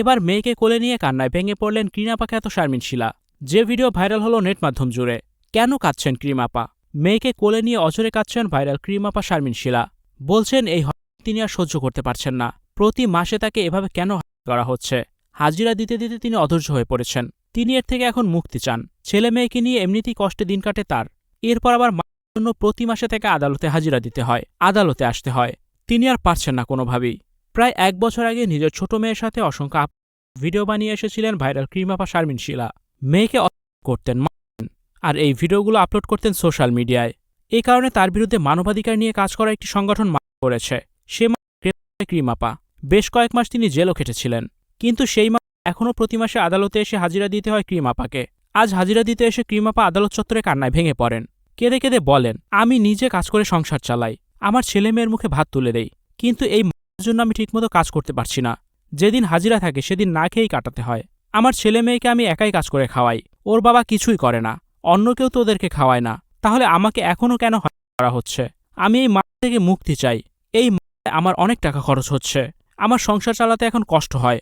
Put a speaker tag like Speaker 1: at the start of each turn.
Speaker 1: এবার মেয়েকে কোলে নিয়ে কান্নায় ভেঙে পড়লেন ক্রিনাপা খ্যাত শারমিন শিলা। যে ভিডিও ভাইরাল হলো নেট মাধ্যম জুড়ে। কেন কাঁদছেন ক্রিমাপা মেয়েকে কোলে নিয়ে অজরে কাঁদছেন ভাইরাল ক্রিমাপা শারমিন শিলা। বলছেন এই তিনি আর সহ্য করতে পারছেন না। প্রতি মাসে তাকে এভাবে কেন করা হচ্ছে? হাজিরা দিতে দিতে তিনি অধৈর্য হয়ে পড়েছেন। তিনি এর থেকে এখন মুক্তি চান। ছেলে মেয়েকে নিয়ে এমনিতেই কষ্টে দিন কাটে তার। এরপর আবার জন্য প্রতি মাসে থেকে আদালতে হাজিরা দিতে হয়, আদালতে আসতে হয়। তিনি আর পারছেন না কোনোভাবেই। প্রায় এক বছর আগে নিজের ছোট মেয়ের সাথে অসংখ্য ভিডিও বানিয়ে এসেছিলেন ভাইরাল ক্রিমাপা শারমিন শিলা। মেয়েকে করতেন আর এই ভিডিওগুলো আপলোড করতেন সোশ্যাল মিডিয়ায়। এই কারণে তার বিরুদ্ধে মানবাধিকার নিয়ে কাজ করা একটি সংগঠন করেছে। সে ক্রিমাপা। বেশ কয়েক মাস তিনি জেলও খেটেছিলেন। কিন্তু সেই মামলা এখনও প্রতি মাসে আদালতে এসে হাজিরা দিতে হয় ক্রিমাপাকে। আজ হাজিরা দিতে এসে ক্রিমাপা আদালত চত্বরে কান্নায় ভেঙে পড়েন। কেঁদে কেঁদে বলেন, আমি নিজে কাজ করে সংসার চালাই। আমার ছেলে মেয়ের মুখে ভাত তুলে দেই। কিন্তু এই জন্য আমি ঠিকমতো কাজ করতে পারছি না। যেদিন হাজিরা থাকে সেদিন না খেয়েই কাটাতে হয়। আমার ছেলে মেয়েকে আমি একাই কাজ করে খাওয়াই। ওর বাবা কিছুই করে না। অন্য কেউ তো ওদেরকে খাওয়ায় না। তাহলে আমাকে এখনও কেন করা হচ্ছে? আমি এই মামলা থেকে মুক্তি চাই। এই আমার অনেক টাকা খরচ হচ্ছে। আমার সংসার চালাতে এখন কষ্ট হয়।